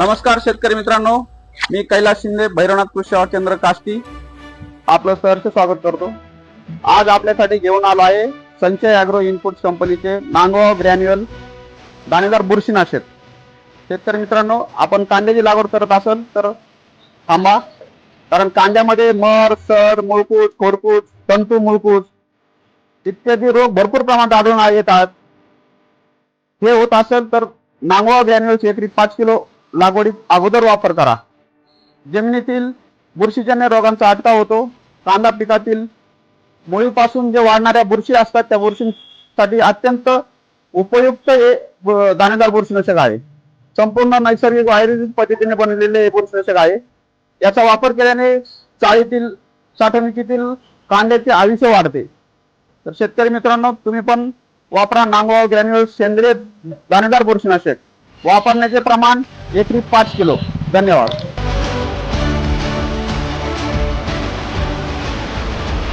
नमस्कार शेतकरी मित्रांनो मी कैलास शिंदे भैरवनाथ कृषी सेवा केंद्र काष्टी. आपलं सहर्ष स्वागत करतो. आज आपल्यासाठी घेऊन आलो आहे संचय अॅग्रो इनपुट कंपनीचे नांगो ग्रॅन्युअल दाणेदार बुरशीनाशक. शेतकरी मित्रांनो आपण कांद्याची लागवड करत असाल तर थांबा कारण कांद्यामध्ये मर सर मुळकूट खोडकूच तंतू मुळकूट इत्यादी रोग भरपूर प्रमाणात आढळून येतात. हे होत असेल तर नांगवा ग्रॅन्युअल्स एकरी पाच किलो लागवडीत अगोदर वापर करा. जमिनीतील बुरशीजन्य रोगांचा अटकाव होतो. कांदा पिकातील मुळीपासून जे वाढणाऱ्या बुरशी असतात त्या बुरशींसाठी अत्यंत उपयुक्त हे ब- दाणेदार बुरशीनाशक आहे. संपूर्ण नैसर्गिक आयुर्वेदिक पद्धतीने बनलेले हे बुरशीनाशक आहे. याचा वापर केल्याने चाळीतील साठवणुकीतील कांद्याचे आयुष्य वाढते. तर शेतकरी मित्रांनो तुम्ही पण वापरा नांगवा ग्रॅन्युअल सेंद्रिय दाणेदार बुरशीनाशक. वापरण्याचे प्रमाण एकरी पाच किलो. धन्यवाद.